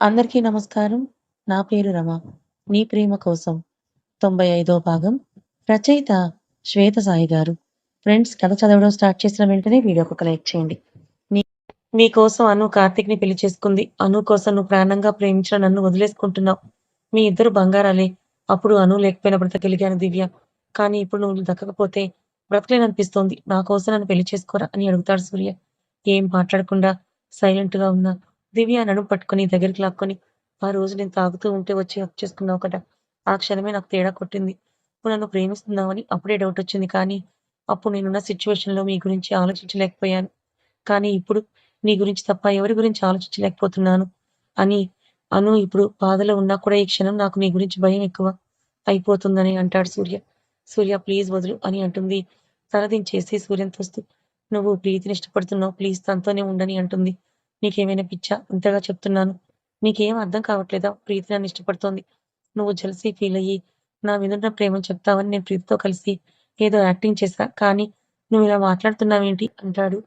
అందరికీ నమస్కారం. నా పేరు రమ. నీ ప్రేమ కోసం 95వ భాగం. రచయిత శ్వేత సాయి గారు. ఫ్రెండ్స్ కథ చదవడం స్టార్ట్ చేసిన వెంటనే వీడియోకి ఒక లైక్ చేయండి. నీ నీ కోసం అను కార్తిక్ని పెళ్ళి చేసుకుంది. అను కోసం నువ్వు ప్రాణంగా ప్రేమించిన నన్ను వదిలేసుకుంటున్నావు. మీ ఇద్దరు బంగారాలే. అప్పుడు అను లేకపోయినా బ్రతకగలిగాను దివ్య. కానీ ఇప్పుడు నువ్వు దక్కకపోతే బ్రతకలేననిపిస్తోంది. నా కోసం నన్ను పెళ్ళి చేసుకోరా అని అడుగుతాడు సూర్య. ఏం మాట్లాడకుండా సైలెంట్‌గా ఉన్న దివ్య నన్ను పట్టుకొని దగ్గరికి లాక్కొని ఆ రోజు నేను తాగుతూ ఉంటే వచ్చి హక్ చేసుకున్నావు కదా! ఆ క్షణమే నాకు తేడా కొట్టింది. ఇప్పుడు నన్ను ప్రేమిస్తున్నావని అప్పుడే డౌట్ వచ్చింది. కానీ అప్పుడు నేనున్న సిట్యుయేషన్‌లో మీ గురించి ఆలోచించలేకపోయాను. కానీ ఇప్పుడు నీ గురించి తప్ప ఎవరి గురించి ఆలోచించలేకపోతున్నాను అని అను ఇప్పుడు బాధలో ఉన్నా కూడా ఈ క్షణం నాకు నీ గురించి భయం ఎక్కువ అయిపోతుందని అంటాడు సూర్య. సూర్య ప్లీజ్ వదులు అని అంటుంది తలదించేసి సూర్యని తోస్తూ. నువ్వు ప్రీతిని ఇష్టపడుతున్నావు. ప్లీజ్ తనతోనే ఉండని అంటుంది. నీకేమైనా పిచ్చా? ఇంతగా చెప్తున్నాను. నీకేం అర్థం కావట్లేదా? ప్రీతి నన్ను ఇష్టపడుతోంది. నువ్వు జెలసీ ఫీల్ అయ్యి నా మీదున్న ప్రేమను చెప్తావని నేను ప్రీతితో కలిసి ఏదో యాక్టింగ్ చేశా. కానీ నువ్వు ఇలా మాట్లాడుతున్నావేంటి? అంటాడు.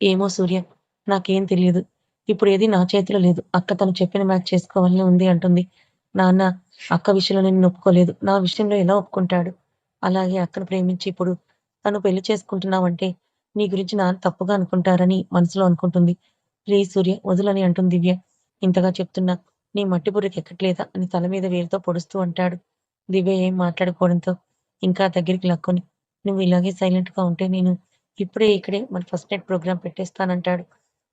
ఏమో సూర్య నాకేం తెలియదు. ఇప్పుడు ఏది నా చేతిలో లేదు. అక్క తను చెప్పిన మ్యాచ్ చేసుకోవాలని ఉంది అంటుంది. నాన్న అక్క విషయంలో నేను ఒప్పుకోలేదు. నా విషయంలో ఎలా ఒప్పుకుంటాడు? అలాగే అక్కను ప్రేమించి ఇప్పుడు తను పెళ్ళి చేసుకుంటున్నావంటే నీ గురించి నాన్న తప్పుగా అనుకుంటారని మనసులో అనుకుంటుంది. ప్లీజ్ సూర్య వదులని అంటుంది దివ్య. ఇంతగా చెప్తున్నా నీ మట్టి బుర్రకి ఎక్కట్లేదా అని తల మీద వేలుతో పొడుస్తూ అంటాడు. దివ్య ఏం మాట్లాడుకోవడంతో ఇంకా దగ్గరికి లాక్కొని నువ్వు ఇలాగే సైలెంట్గా ఉంటే నేను ఇప్పుడే ఇక్కడే మన ఫస్ట్ నైట్ ప్రోగ్రామ్ పెట్టేస్తానంటాడు.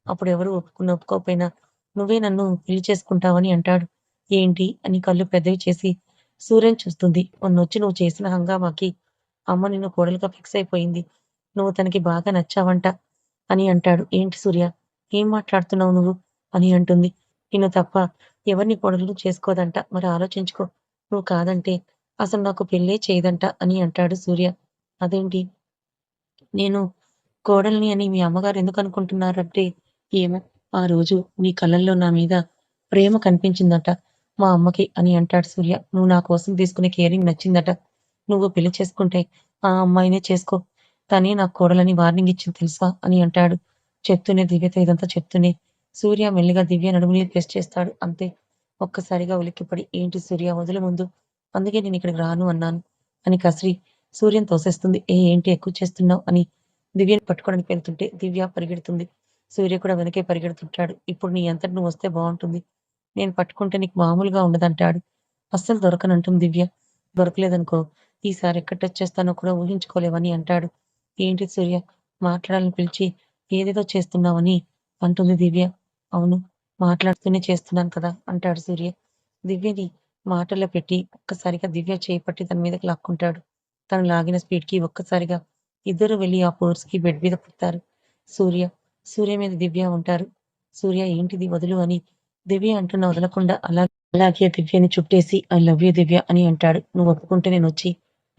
అప్పుడు ఎవరు ఒప్పుకున్న ఒప్పుకోకపోయినా నువ్వే నన్ను పెళ్ళి చేసుకుంటావని అంటాడు. ఏంటి? అని కళ్ళు పెద్దవి చేసి సూర్యని చూస్తుంది. మొన్నొచ్చి నువ్వు చేసిన హంగామాకి అమ్మ నిన్ను కోడలుగా ఫిక్స్ అయిపోయింది. నువ్వు తనకి బాగా నచ్చావంట అని అంటాడు. ఏంటి సూర్య? ఏం మాట్లాడుతున్నావు నువ్వు? అని అంటుంది. నిన్ను తప్ప ఎవరిని కొడలు చేసుకోదంట. మరి ఆలోచించుకో. నువ్వు కాదంటే అసలు నాకు పెళ్ళే చేయదంట అని అంటాడు సూర్య. అదేంటి? నేను కోడల్ని అని మీ అమ్మగారు ఎందుకు అనుకుంటున్నారంటే ఏమో ఆ రోజు నీ కళ్ళల్లో నా మీద ప్రేమ కనిపించిందట మా అమ్మకి అని అంటాడు సూర్య. నువ్వు నా కోసం తీసుకునే కేరింగ్ నచ్చిందట. నువ్వు పెళ్ళి చేసుకుంటే ఆ అమ్మాయినే చేసుకో. తనే నాకు కోడలని వార్నింగ్ ఇచ్చింది తెలుసా? అని అంటాడు. చెప్తూనే దివ్యతో ఇదంతా చెప్తూనే సూర్య మెల్లిగా దివ్య నడుముని ప్రెస్ చేస్తాడు. అంతే ఒక్కసారిగా ఉలిక్కిపడి ఏంటి సూర్య వదిలే ముందు. అందుకే నేను ఇక్కడికి రాను అన్నాను అని కసిరి సూర్యని తోసేస్తుంది. ఏ ఏంటి ఎక్కువ చేస్తున్నావు అని దివ్యని పట్టుకోవడానికి వెళ్తుంటే దివ్య పరిగెడుతుంది. సూర్య కూడా వెనకే పరిగెడుతుంటాడు. ఇప్పుడు నీ ఎంత నువ్వు వస్తే బాగుంటుంది. నేను పట్టుకుంటే నీకు మామూలుగా ఉండదంటాడు. అస్సలు దొరకనంటుంది దివ్య. దొరకలేదనుకో ఈసారి ఎక్కడ టచ్ చేస్తానో కూడా ఊహించుకోలేవని అంటాడు. ఏంటి సూర్య మాట్లాడాలని పిలిచి ఏదేదో చేస్తున్నావని అంటుంది దివ్య. అవును మాట్లాడుతూనే చేస్తున్నాను కదా అంటాడు సూర్య. దివ్యని మాటల్లో పెట్టి ఒక్కసారిగా దివ్య చేపట్టి తన మీదకి లాక్కుంటాడు. తను లాగిన స్పీడ్‌కి ఒక్కసారిగా ఇద్దరు వెళ్ళి ఆ ఫోర్స్‌కి బెడ్ మీద పడతారు. సూర్య, సూర్య మీద దివ్య ఉంటారు. సూర్య ఏంటిది వదులు అని దివ్య అంటున్న వదలకుండా అలా అలాగే దివ్యని చుట్టేసి ఐ లవ్ యూ దివ్య అని అంటాడు. నువ్వు ఒప్పుకుంటే నేను వచ్చి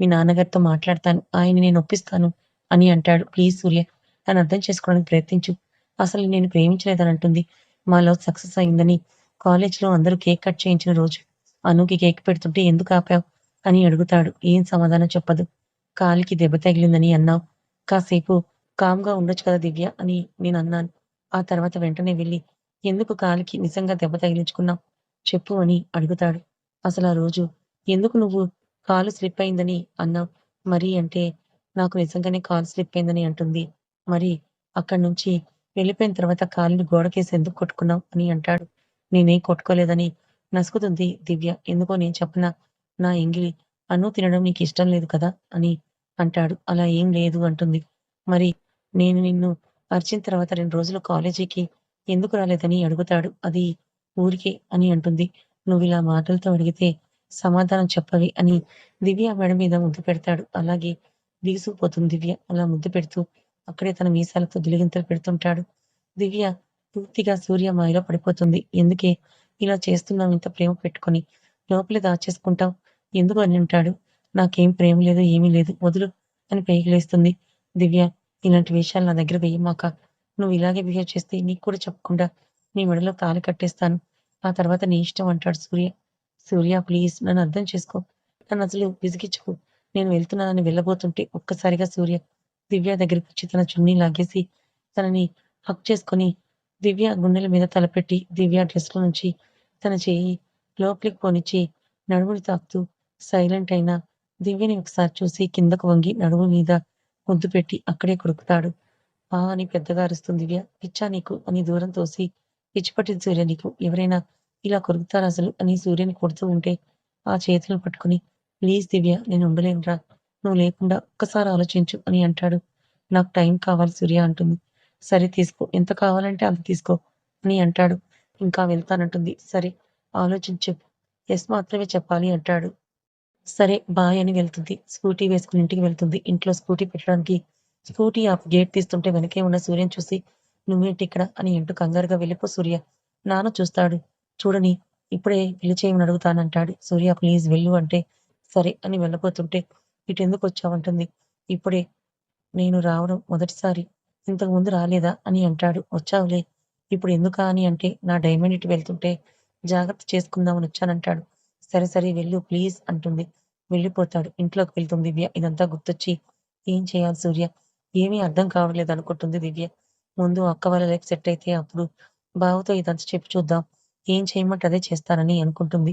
మీ నాన్నగారితో మాట్లాడతాను. ఆయన నేను ఒప్పిస్తాను అని అంటాడు. ప్లీజ్ సూర్య తను అర్థం చేసుకోవడానికి ప్రయత్నించు. అసలు నేను ప్రేమించలేదని అంటుంది. మా లవ్ సక్సెస్ అయిందని కాలేజ్‌లో అందరూ కేక్ కట్ చేయించిన రోజు అనుకి కేక్ పెడుతుంటే ఎందుకు ఆపావు? అని అడుగుతాడు. ఏం సమాధానం చెప్పదు. కాలికి దెబ్బ తగిలిందని అన్నావు. కాసేపు కామ్‌గా ఉండొచ్చు కదా దివ్య అని నేను అన్నాను ఆ తర్వాత వెంటనే వెళ్ళి ఎందుకు కాలికి నిజంగా దెబ్బ తగిలించుకున్నావు? చెప్పు అని అడుగుతాడు. అసలు ఆ రోజు ఎందుకు నువ్వు కాలు స్లిప్ అయిందని అన్నావు? మరీ అంటే నాకు నిజంగానే కాలు స్లిప్ అయిందని అంటుంది. మరి అక్కడి నుంచి వెళ్ళిపోయిన తర్వాత కాలుని గోడకేసి ఎందుకు కొట్టుకున్నావు? అని అంటాడు. నేనేం కొట్టుకోలేదని నసుకుతుంది దివ్య. ఎందుకో నేను చెప్పనా? నా ఎంగిలి అన్ను తినడం నీకు ఇష్టం లేదు కదా! అని అంటాడు. అలా ఏం లేదు అంటుంది. మరి నేను నిన్ను అరిచిన తర్వాత రెండు రోజులు కాలేజీకి ఎందుకు రాలేదని అడుగుతాడు. అది ఊరికే అని అంటుంది. నువ్వు ఇలా మాటలతో అడిగితే సమాధానం చెప్పవి అని దివ్య మెడ మీద ముద్దు పెడతాడు. అలాగే బిగుసుకుపోతుంది దివ్య. అలా ముద్దు పెడుతూ అక్కడే తన మీసాలతో దిలిగింతలు పెడుతుంటాడు. దివ్య పూర్తిగా సూర్య మాయలో పడిపోతుంది. ఎందుకే ఇలా చేస్తున్నావు ఇంత ప్రేమ పెట్టుకొని? లోపలే దాచేసుకుంటావు. ఎందుకు అని అంటాడు. నాకేం ప్రేమ లేదు ఏమీ లేదు. వదులు అని పైకి లేస్తుంది. దివ్య ఇలాంటి విషయాలు నా దగ్గర వేయమాక నువ్వు ఇలాగే బిహేవ్ చేస్తే నీకు కూడా చెప్పకుండా నీ మెడలో తాళి కట్టేస్తాను. ఆ తర్వాత నీ ఇష్టం అంటాడు సూర్య. సూర్య ప్లీజ్ నన్ను అర్థం చేసుకో. నన్ను అసలు విసిగించకు. నేను వెళ్తున్నానని వెళ్ళబోతుంటే ఒక్కసారిగా సూర్య దివ్య దగ్గరికి వచ్చి తన చున్నీ లాగేసి తనని హక్ చేసుకొని దివ్య గుండెల మీద తలపెట్టి దివ్య డ్రెస్లో నుంచి తన చేయి లోపలికి పోనిచ్చి నడుముని తాకుతూ సైలెంట్ అయిన దివ్యని ఒకసారి చూసి కిందకు వంగి నడుము మీద ముద్దు పెట్టి అక్కడే కొడుకుతాడు. ఆ అని పెద్దగా అరుస్తుంది దివ్య పిచ్చా నీకు అని దూరం తోసి పిచ్చిపట్టింది సూర్య నీకు ఎవరైనా ఇలా కొరుకుతారు అసలు అని సూర్యని కొడుతూ ఉంటే ఆ చేతులను పట్టుకుని ప్లీజ్ దివ్య నేను ఉండలేనురా నువ్వు లేకుండా ఒక్కసారి ఆలోచించు అని అంటాడు. నాకు టైం కావాలి సూర్య అంటుంది. సరే తీసుకో ఎంత కావాలంటే అంత తీసుకో అని అంటాడు. ఇంకా వెళ్తానంటుంది. సరే ఆలోచించు ఎస్ మాత్రమే చెప్పాలి అంటాడు. సరే బాయ్ అని వెళ్తుంది. స్కూటీ వేసుకుని ఇంటికి వెళ్తుంది. ఇంట్లో స్కూటీ పెట్టడానికి స్కూటీ ఆ గేట్ తీస్తుంటే వెనకే ఉన్న సూర్యని చూసి నువ్వేంటి ఇక్కడ అని ఇంటూ కంగారుగా వెళ్ళిపో సూర్య. నాన్న చూస్తాడు. చూడని ఇప్పుడే పెళ్ళి చేయమని అడుగుతానంటాడు. సూర్య ప్లీజ్ వెళ్ళు అంటే సరే అని వెళ్ళబోతుంటే ఇటు ఎందుకు వచ్చావంటుంది ఇప్పుడే నేను రావడం మొదటిసారి. ఇంతకు ముందు రాలేదా అని అంటాడు. వచ్చావులే. ఇప్పుడు ఎందుకా అని అంటే నా డైమండ్ ఇటు వెళ్తుంటే జాగ్రత్త చేసుకుందామని వచ్చానంటాడు సరే సరే వెళ్ళు ప్లీజ్ అంటుంది. వెళ్ళిపోతాడు. ఇంట్లోకి వెళ్తుంది దివ్య. ఇదంతా గుర్తొచ్చి ఏం చేయాలి సూర్య? ఏమీ అర్థం కావట్లేదు అనుకుంటుంది దివ్య. ముందు అక్క వాళ్ళ లైఫ్ సెట్ అయితే అప్పుడు బావతో ఇదంతా చెప్పి చూద్దాం. ఏం చేయమంటే అదే చేస్తానని అనుకుంటుంది.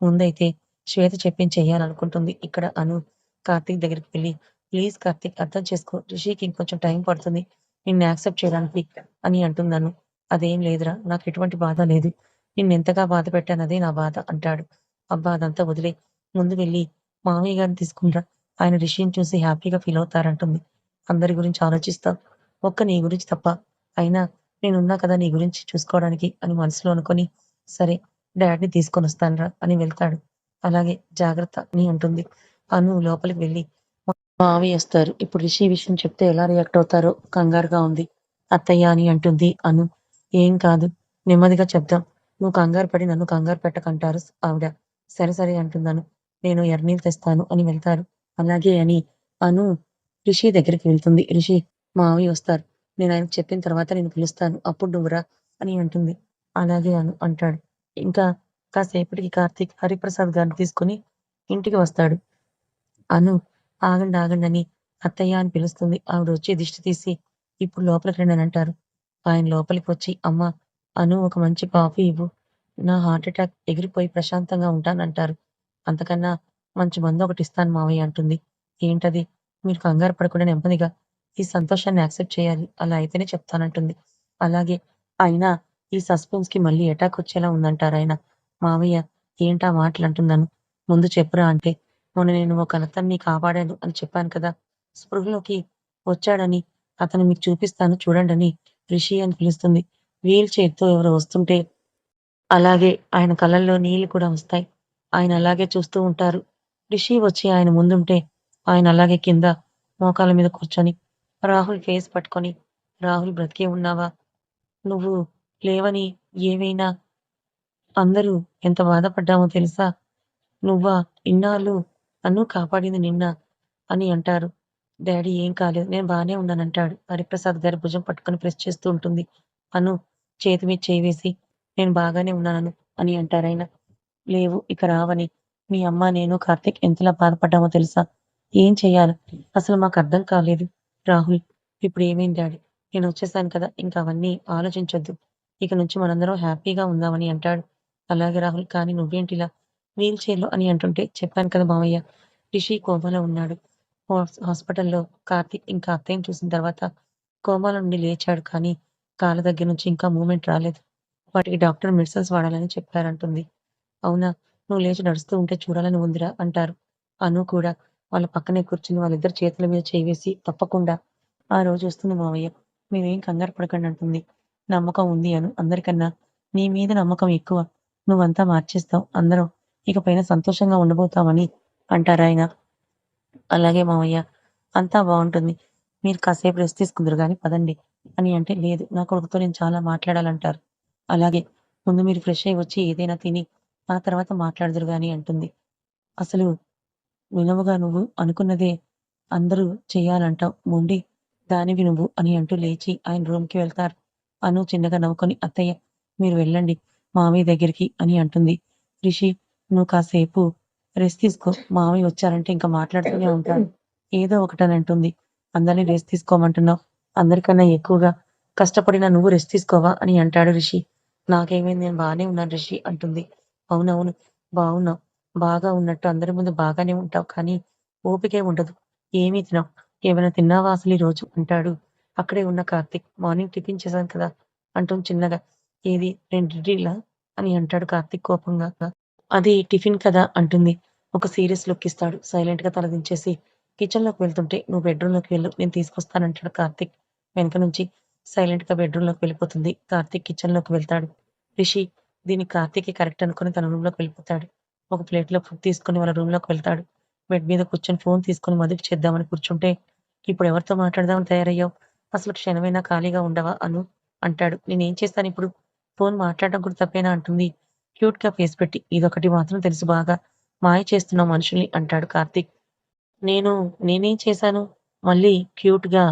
ముందైతే శ్వేత చెప్పి చేయాలనుకుంటుంది ఇక్కడ అను కార్తీక్ దగ్గరికి వెళ్ళి ప్లీజ్ కార్తీక్ అర్థం చేసుకో రిషికి ఇంకొంచెం టైం పడుతుంది నిన్ను యాక్సెప్ట్ చేయడానికి అని అంటున్నాను. అదేం లేదురా నాకు ఎటువంటి బాధ లేదు. నిన్ను ఎంతగా బాధ పెట్టానదే నా బాధ అంటాడు. అబ్బా అదంతా వదిలే. ముందు వెళ్ళి మామయ్య గారిని తీసుకుంటా. ఆయన రిషిని చూసి హ్యాపీగా ఫీల్ అవుతారంటుంది. అందరి గురించి ఆలోచిస్తాం. ఒక్క నీ గురించి తప్ప. అయినా నేనున్నా కదా నీ గురించి చూసుకోవడానికి అని మనసులో అనుకొని సరే డాడీని తీసుకొని వస్తానురా అని వెళ్తాడు. అలాగే జాగ్రత్త అని అంటుంది. అను లోపలికి వెళ్ళి మావయ్య వస్తారు. ఇప్పుడు రిషి విషయం చెప్తే ఎలా రియాక్ట్ అవుతారో కంగారుగా ఉంది. అత్తయ్య అని అంటుంది అను. ఏం కాదు. నెమ్మదిగా చెప్దాం. నువ్వు కంగారు పడి నన్ను కంగారు పెట్టకంటారు ఆవిడ. సరే సరే అంటున్నాను నేను ఎర్నీళ్ళు తెస్తాను అని వెళ్తారు. అలాగే అని అను రిషి దగ్గరికి వెళ్తుంది. రిషి మావి వస్తారు. నేను ఆయనకు చెప్పిన తర్వాత నేను పిలుస్తాను. అప్పుడు నువ్వురా అని అంటుంది. అలాగే అను అంటాడు. ఇంకా కాసేపటికి కార్తీక్ హరిప్రసాద్ గారిని తీసుకుని ఇంటికి వస్తాడు. అను. ఆగండి ఆగండి అని అత్తయ్య అని పిలుస్తుంది. ఆవిడ వచ్చి దిష్టి తీసి ఇప్పుడు లోపలికి రండి అని అంటారు. ఆయన లోపలికి వచ్చి అమ్మ అను ఒక మంచి కాఫీ ఇవ్వు. నా హార్ట్ అటాక్ ఎగిరిపోయి ప్రశాంతంగా ఉంటానంటారు అంతకన్నా మంచి మందు ఒకటి ఇస్తాను మావయ్య అంటుంది. ఏంటది? మీరు కంగారు పడకుండా నెమ్మదిగా ఈ సంతోషాన్ని యాక్సెప్ట్ చేయాలి. అలా అయితేనే చెప్తానంటుంది అలాగే అయినా ఈ సస్పెన్స్కి మళ్ళీ అటాక్ వచ్చేలా ఉందంటారు ఆయన. మావయ్య ఏంటా మాటలు? అంటున్నాను ముందు చెప్పురా అంటే మొన్న నేను ఒక అతన్ని కాపాడాను అని చెప్పాను కదా. స్పృహలోకి వచ్చాడని అతను మీకు చూపిస్తాను చూడండి అని రిషి అని పిలుస్తుంది. వీల్ చైర్తో ఎవరో వస్తుంటే అలాగే ఆయన కళ్ళల్లో నీళ్ళు కూడా వస్తాయి. ఆయన అలాగే చూస్తూ ఉంటారు. రిషి వచ్చి ఆయన ముందుంటే ఆయన అలాగే కింద మోకాల మీద కూర్చొని రాహుల్ ఫేస్ పట్టుకొని రాహుల్ బ్రతికే ఉన్నావా? నువ్వు లేవని ఏమైనా అందరూ ఎంత బాధపడ్డామో తెలుసా? నువ్వా ఇన్నాళ్ళు నన్ను కాపాడింది నిన్న అని అంటారు. డాడీ ఏం కాలేదు నేను బాగానే ఉన్నానంటాడు. హరిప్రసాద్ గారి భుజం పట్టుకొని ప్రెస్ చేస్తూ ఉంటుంది. అను చేతి మీద చేవేసి నేను బాగానే ఉన్నాను అని అంటారాయన లేవు ఇక రావని. మీ అమ్మ నేను కార్తిక్ ఎంతలా బాధపడ్డామో తెలుసా? ఏం చేయాలి? అసలు మాకు అర్థం కాలేదు. రాహుల్ ఇప్పుడు ఏమైంది డాడీ? నేను వచ్చేసాను కదా ఇంకా అవన్నీ ఆలోచించొద్దు. ఇక నుంచి మనందరం హ్యాపీగా ఉందామని అంటాడు. అలాగే రాహుల్ కానీ నువ్వేంటిలా? వీల్ చైర్లో అని అంటుంటే చెప్పాను కదా మామయ్య. రిషి కోమాలో ఉన్నాడు. హాస్- హాస్పిటల్లో కార్తీక్ ఇంకా అత్తయ్యని చూసిన తర్వాత కోమాలో నుండి లేచాడు కానీ కాళ్ళ దగ్గర నుంచి ఇంకా మూమెంట్ రాలేదు. వాటికి డాక్టర్ మెడిసిన్స్ వాడాలని చెప్పారంటుంది. అవునా నువ్వు లేచి నడుస్తూ ఉంటే చూడాలని ఉందిరా అంటారు. అను కూడా వాళ్ళ పక్కనే కూర్చుని వాళ్ళిద్దరు చేతుల మీద చేయి వేసి తప్పకుండా ఆ రోజు వస్తుంది మావయ్య మీరేం కంగారు పడకండి అంటుంది. నమ్మకం ఉంది అను. అందరికన్నా నీ మీద నమ్మకం ఎక్కువ. నువ్వంతా మార్చేస్తావు. అందరూ ఇక పైన సంతోషంగా ఉండబోతామని అంటారాయన అలాగే మావయ్య అంతా బాగుంటుంది. మీరు కాసేపు రెస్ట్ తీసుకుందరు కానీ పదండి. అని అంటే లేదు నా కొడుకుతో నేను చాలా మాట్లాడాలంటారు. అలాగే ముందు మీరు ఫ్రెష్ అయ్యి వచ్చి ఏదైనా తిని ఆ తర్వాత మాట్లాడదురు గాని అంటుంది. అసలు వినవుగా నువ్వు అనుకున్నదే అందరూ చేయాలంటావు. మొండి దానివి నువ్వు అని అంటూ లేచి ఆయన రూమ్కి వెళ్తారు. అను చిన్నగా నవ్వుకొని అత్తయ్య మీరు వెళ్ళండి మామయ్య దగ్గరికి అని అంటుంది. రిషి నువ్వు కాసేపు రెస్ట్ తీసుకో. మామయ్య వచ్చారంటే ఇంకా మాట్లాడుతూనే ఉంటాడు ఏదో ఒకటని అంటుంది. అందరినీ రెస్ట్ తీసుకోమంటున్నావు. అందరికన్నా ఎక్కువగా కష్టపడిన నువ్వు రెస్ట్ తీసుకోవా అని అంటాడు రిషి. నాకేమైంది? నేను బాగానే ఉన్నాను రిషి అంటుంది. అవునవును బాగున్నావు. బాగా ఉన్నట్టు అందరి ముందు బాగానే ఉంటావు కానీ ఓపికే ఉండదు. ఏమీ తినవు. ఏమైనా తిన్నావా అసలు ఈ రోజు? అంటాడు. అక్కడే ఉన్న కార్తిక్. మార్నింగ్ టిఫిన్ చేశాను కదా అంటుంది చిన్నగా. ఏది? రెండు ఇడ్లీలా అని అంటాడు కార్తిక్ కోపంగా. అది టిఫిన్ కదా అంటుంది. ఒక సీరియస్ లుక్ ఇస్తాడు. సైలెంట్గా తలదించేసి కిచెన్లోకి వెళ్తుంటే నువ్వు బెడ్రూమ్లోకి వెళ్ళు నేను తీసుకొస్తానంటాడు కార్తిక్. వెనక నుంచి సైలెంట్గా బెడ్రూమ్లోకి వెళ్ళిపోతుంది. కార్తిక్ కిచెన్లోకి వెళ్తాడు. రిషి దీన్ని కార్తిక్ కరెక్ట్ అనుకుని తన రూమ్లోకి వెళ్ళిపోతాడు. ఒక ప్లేట్లో ఫుడ్ తీసుకుని వాళ్ళ రూమ్లోకి వెళ్తాడు. బెడ్ మీద కూర్చొని ఫోన్ తీసుకుని మదుపు చేద్దామని కూర్చుంటే ఇప్పుడు ఎవరితో మాట్లాడదామని తయారయ్యావు? అసలు క్షణమైనా ఖాళీగా ఉండవా అను? అంటాడు. నేనేం చేస్తాను ఇప్పుడు? ఫోన్ మాట్లాడడం కూడా తప్పేనా? అంటుంది. క్యూట్గా ఫేస్ పెట్టి ఇదొకటి మాత్రం తెలుసు బాగా. మాయ చేస్తున్న మనుషుల్ని అంటాడు కార్తీక్. నేను నేనేం చేశాను? మళ్ళీ క్యూట్గా.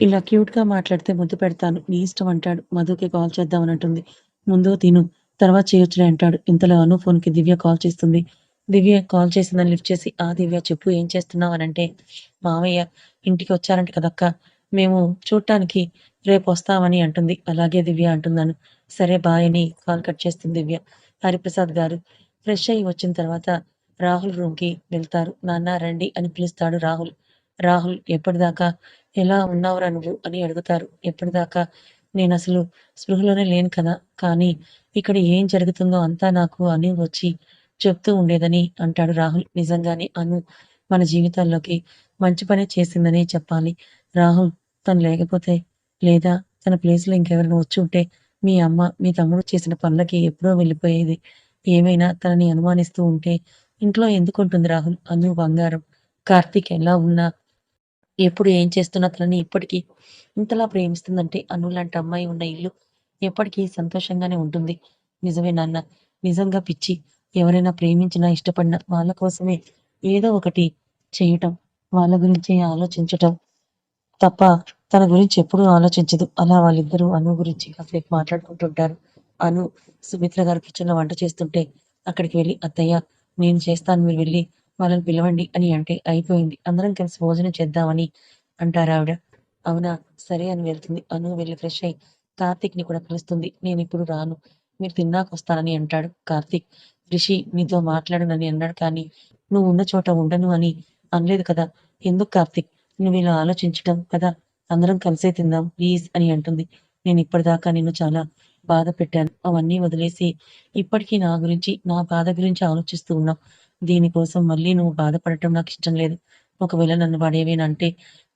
ఇలా క్యూట్గా మాట్లాడితే ముద్దు పెడతాను నీ ఇష్టం అంటాడు. మధుకి కాల్ చేద్దామని అంటుంది ముందు తిను తర్వాత చేయొచ్చులే అంటాడు. ఇంతలో అను ఫోన్కి దివ్య కాల్ చేస్తుంది. దివ్య కాల్ చేసిందని లిఫ్ట్ చేసి ఆ దివ్య చెప్పు ఏం చేస్తున్నావు? అని అంటే మావయ్య ఇంటికి వచ్చారంట కదక్క. మేము చూడటానికి రేపు వస్తామని అంటుంది. అలాగే దివ్య అంటున్నాను సరే బాయ్ అని కాల్ కట్ చేస్తుంది దివ్య. హరిప్రసాద్ గారు ఫ్రెష్ అయ్యి వచ్చిన తర్వాత రాహుల్ రూమ్కి వెళ్తారు. నాన్న రండి అని పిలుస్తాడు రాహుల్. రాహుల్ ఎప్పటిదాకా? ఎలా ఉన్నావురా నువ్వు? అని అడుగుతారు. ఎప్పటిదాకా? నేను అసలు స్పృహలోనే లేను కదా. కానీ ఇక్కడ ఏం జరుగుతుందో అంతా నాకు అని వచ్చి చెప్తూ ఉండేదని అంటాడు రాహుల్. నిజంగానే అను మన జీవితాల్లోకి మంచి పనే చేసిందని చెప్పాలి. రాహుల్ తను లేకపోతే లేదా? తన ప్లేస్లో ఇంకెవరైనా వచ్చి ఉంటే మీ అమ్మ మీ తమ్ముడు చేసిన పనులకి ఎప్పుడో వెళ్ళిపోయేది. ఏమైనా తనని అనుమానిస్తూ ఉంటే ఇంట్లో ఎందుకు ఉంటుంది రాహుల్? అను బంగారం. కార్తీక్ ఎలా ఉన్నా ఎప్పుడు ఏం చేస్తున్నా తనని ఇప్పటికీ ఇంతలా ప్రేమిస్తుందంటే అను లాంటి అమ్మాయి ఉన్న ఇల్లు ఎప్పటికీ సంతోషంగానే ఉంటుంది. నిజమే నాన్న. నిజంగా పిచ్చి. ఎవరైనా ప్రేమించినా ఇష్టపడినా వాళ్ళ కోసమే ఏదో ఒకటి చేయటం వాళ్ళ గురించి ఆలోచించటం తప్ప తన గురించి ఎప్పుడూ ఆలోచించదు. అలా వాళ్ళిద్దరూ అను గురించి కాసేపు మాట్లాడుకుంటుంటారు. అను సుమిత్ర గారు కూర్చున్న వంట చేస్తుంటే అక్కడికి వెళ్ళి అత్తయ్య నేను చేస్తాను మీరు వెళ్ళి వాళ్ళని పిలవండి అని అంటే అయిపోయింది. అందరం కలిసి భోజనం చేద్దామని అంటారు ఆవిడ. అవునా? సరే అని వెళ్తుంది. అను వెళ్ళి ఫ్రెష్ అయ్యి కార్తీక్ని కూడా పిలుస్తుంది. నేను ఇప్పుడు రాను. మీరు తిన్నాక వస్తానని అంటాడు కార్తీక్. రిషి నీతో మాట్లాడనని అన్నాడు. కానీ నువ్వు ఉన్న చోట ఉండను అని అనలేదు కదా? ఎందుకు కార్తీక్? నువ్వు ఇలా ఆలోచించటం కదా? అందరం కలిసే తిందాం ప్లీజ్ అని అంటుంది. నేను ఇప్పటిదాకా నిన్ను చాలా బాధ పెట్టాను. అవన్నీ వదిలేసి ఇప్పటికీ నా గురించి నా బాధ గురించి ఆలోచిస్తూ ఉన్నావు. దీనికోసం మళ్ళీ నువ్వు బాధపడటం నాకు ఇష్టం లేదు. ఒకవేళ నన్ను పడేవేనంటే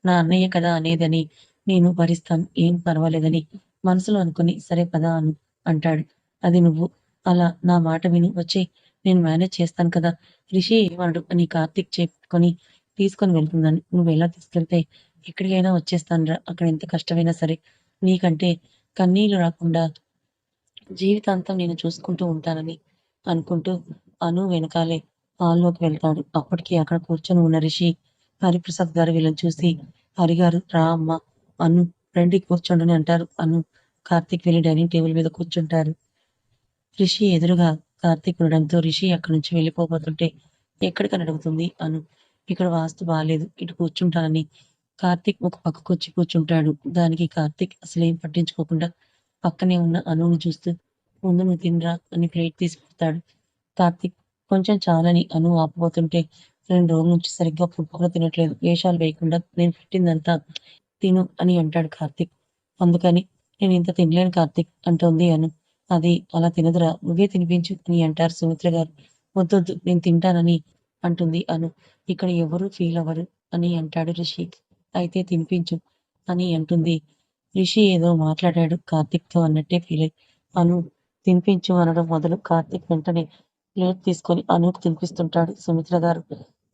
నా అన్నయ్య కదా అనేదని నేను భరిస్తాను. ఏం పర్వాలేదని మనసులో అనుకుని సరే పదా అను అంటాడు. అది నువ్వు. అలా నా మాట విని. వచ్చి నేను మేనేజ్ చేస్తాను కదా. రిషి ఏమనడు అని కార్తీక్ చెప్పుకొని తీసుకొని వెళ్తుందని. నువ్వు ఎలా తీసుకెళ్తే ఎక్కడికైనా వచ్చేస్తానురా. అక్కడ ఎంత కష్టమైనా సరే నీకంటే కన్నీళ్ళు రాకుండా జీవితాంతం నేను చూసుకుంటూ ఉంటానని అనుకుంటూ అను వెనకాలే హాల్లోకి వెళ్తాడు. అప్పటికి అక్కడ కూర్చొని ఉన్న రిషి హరిప్రసాద్ గారు వీళ్ళని చూసి హరిగారు రా అమ్మ అను రండి కూర్చోండి అంటారు అను కార్తీక్ వెళ్ళి డైనింగ్ టేబుల్ మీద కూర్చుంటారు. రిషి ఎదురుగా కార్తీక్ ఉండడంతో రిషి అక్కడి నుంచి వెళ్ళిపోబోతుంటే ఎక్కడికని అడుగుతుంది? అను. ఇక్కడ వాస్తు బాగాలేదు ఇటు కూర్చుంటానని కార్తీక్ ఒక పక్కకు వచ్చి కూర్చుంటాడు. దానికి కార్తీక్ అసలేం పట్టించుకోకుండా పక్కనే ఉన్న అనువుని చూస్తూ ముందు నువ్వు తినరా అని ప్లేట్ తీసుకుపోతాడు కార్తిక్ కార్తీక్ కొంచెం చాలని అను ఆపబోతుంటే రెండు రోజుల నుంచి సరిగ్గా ఫుడ్ కూడా తినట్లేదు. వేషాలు వేయకుండా నేను పెట్టిందంతా తిను అని అంటాడు కార్తీక్. అందుకని నేను ఇంత తినలేను కార్తీక్ అంటోంది అను. అది అలా తినదురా నువ్వే తినిపించు అని అంటారు సుమిత్ర గారు. వద్దొద్దు నేను తింటానని అంటుంది అను. ఇక్కడ ఎవరు ఫీల్ అవ్వరు అని అంటాడు రిషిక్ అయితే తినిపించు. అని అంటుంది. రిషి ఏదో మాట్లాడాడు. కార్తిక్తో అన్నట్టే ఫీల్ అయ్యి అను తినిపించు అనడం మొదలు కార్తిక్ వెంటనే ప్లేట్ తీసుకొని అనుకు తినిపిస్తుంటాడు. సుమిత్ర గారు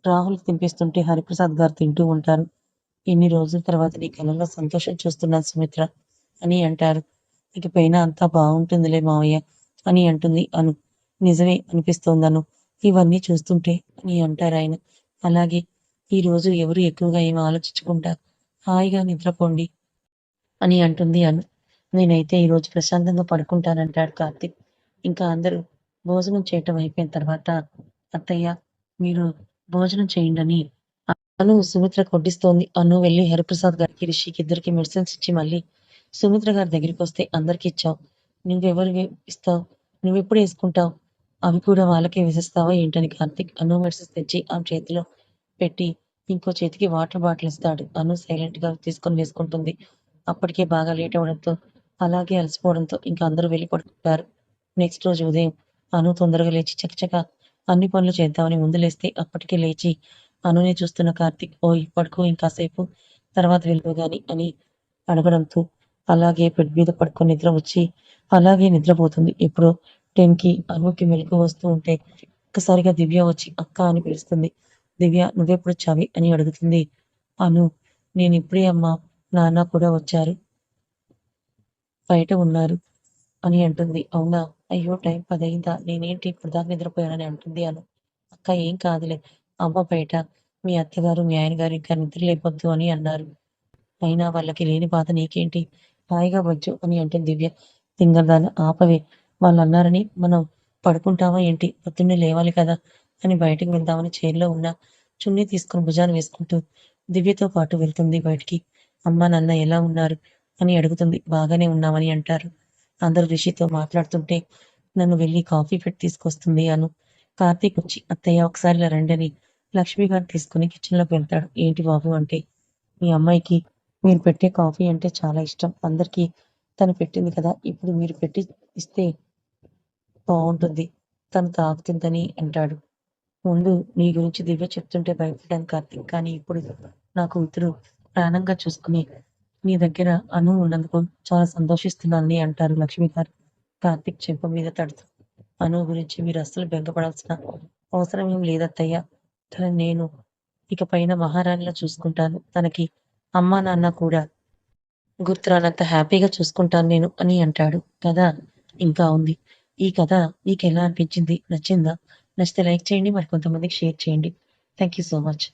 రాహుల్ తినిపిస్తుంటే హరిప్రసాద్ గారు తింటూ ఉంటారు. ఇన్ని రోజుల తర్వాత నీ కళలో సంతోషం చూస్తున్నాను సుమిత్ర అని అంటారు. ఇకపైన అంతా బాగుంటుందిలే మావయ్య అని అంటుంది అను. నిజమే అనిపిస్తోందను. అను ఇవన్నీ చూస్తుంటే అని అంటారు ఆయన. అలాగే ఈ రోజు ఎవరు ఎక్కువగా ఏమి ఆలోచించుకుంటారు హాయిగా నిద్రపోండి అని అంటుంది అను. నేనైతే ఈ రోజు ప్రశాంతంగా పడుకుంటానంటాడు కార్తిక్. ఇంకా అందరూ భోజనం చేయటం అయిపోయిన తర్వాత అత్తయ్య మీరు భోజనం చేయండి అని అను సుమిత్ర కొట్టిస్తోంది. అను వెళ్ళి హరిప్రసాద్ గారికి రిషికి ఇద్దరికి మెడిసిన్స్ ఇచ్చి మళ్ళీ సుమిత్ర గారి దగ్గరికి వస్తే అందరికి ఇచ్చావు. నువ్వెవరికి ఇస్తావు? నువ్వెప్పుడు వేసుకుంటావు? అవి కూడా వాళ్ళకే వేసిస్తావా ఏంటని కార్తిక్ అను మెడిసిన్స్ తెచ్చి ఆమె చేతిలో పెట్టి ఇంకో చేతికి వాటర్ బాటిల్ ఇస్తాడు. అను సైలెంట్గా తీసుకొని వేసుకుంటుంది. అప్పటికే బాగా లేట్ అవడంతో అలాగే అలసిపోవడంతో ఇంకా అందరూ వెళ్ళిపోతుంటారు నెక్స్ట్ రోజు ఉదయం అను తొందరగా లేచి చకచక అన్ని పనులు చేద్దామని ముందు లేస్తే అప్పటికే లేచి అనుని చూస్తున్న కార్తిక్ ఓ పడుకో ఇంకాసేపు తర్వాత వెళ్ళు గాని అని అడగడంతో అలాగే బెడ్ మీద పడుకొని నిద్ర వచ్చి అలాగే నిద్రపోతుంది. ఇప్పుడు టెన్కి అనుకి మెలకు వస్తూ ఉంటే ఒక్కసారిగా దివ్య వచ్చి అక్క అని పిలుస్తుంది. దివ్య నువ్వెప్పుడు వచ్చావి అని అడుగుతుంది అను. నేను ఇప్పుడే అమ్మా నాన్న కూడా వచ్చారు. బయట ఉన్నారు అని అంటుంది. అవునా? అయ్యో టైం పదయిందా నేనేంటి ఇప్పుడు దాకా నిద్రపోయానని? అంటుంది అను. అక్క ఏం కాదులే. అమ్మ బయట. మీ అత్తగారు మీ ఆయన గారు ఇంకా నిద్ర లేపొద్దు అని అన్నారు. అయినా వాళ్ళకి లేని బాధ నీకేంటి? హాయిగా వచ్చు అని అంటే దివ్య. తింగరదాన్ని ఆపవే. వాళ్ళు అన్నారని మనం పడుకుంటామా ఏంటి? పొద్దున్నే లేవాలి కదా. అని బయటకు వెళ్దామని చైర్లో ఉన్న చున్నీ తీసుకుని భుజాన్ని వేసుకుంటూ దివ్యతో పాటు వెళ్తుంది బయటికి. అమ్మ నాన్న ఎలా ఉన్నారు? అని అడుగుతుంది. బాగానే ఉన్నామని అంటారు. అందరూ రిషితో మాట్లాడుతుంటే నన్ను వెళ్ళి కాఫీ పెట్టి తీసుకొస్తుంది అను. కార్తీక్ వచ్చి అత్తయ్య ఒకసారి ఇలా రండని. లక్ష్మి గారు తీసుకుని కిచెన్లోకి వెళ్తాడు. ఏంటి బాబు? అంటే మీ అమ్మాయికి మీరు పెట్టే కాఫీ అంటే చాలా ఇష్టం. అందరికీ తను పెట్టింది కదా. ఇప్పుడు మీరు పెట్టి ఇస్తే బాగుంటుంది. తను తాగుతుందని అంటాడు. ముందు నీ గురించి దివ్య చెప్తుంటే భయపడ్డాను కార్తీక్. కానీ ఇప్పుడు నా కూతురు ప్రాణంగా చూసుకుని నీ దగ్గర అను ఉన్నందుకు చాలా సంతోషిస్తున్నానని అంటారు లక్ష్మి గారు. కార్తీక్ చెంప మీద తడుతూ అను గురించి మీరు అస్సలు బెంగపడాల్సిన అవసరం ఏం లేదత్తయ్య. తన నేను ఇక పైన మహారాణిలా చూసుకుంటాను. తనకి అమ్మా నాన్న కూడా గుర్తురానంత హ్యాపీగా చూసుకుంటాను నేను అని అంటాడు. కథ ఇంకా ఉంది. ఈ కథ మీకు ఎలా అనిపించింది? నచ్చిందా? నచ్చితే లైక్ చేయండి మరి కొంతమందికి షేర్ చేయండి. Thank you so much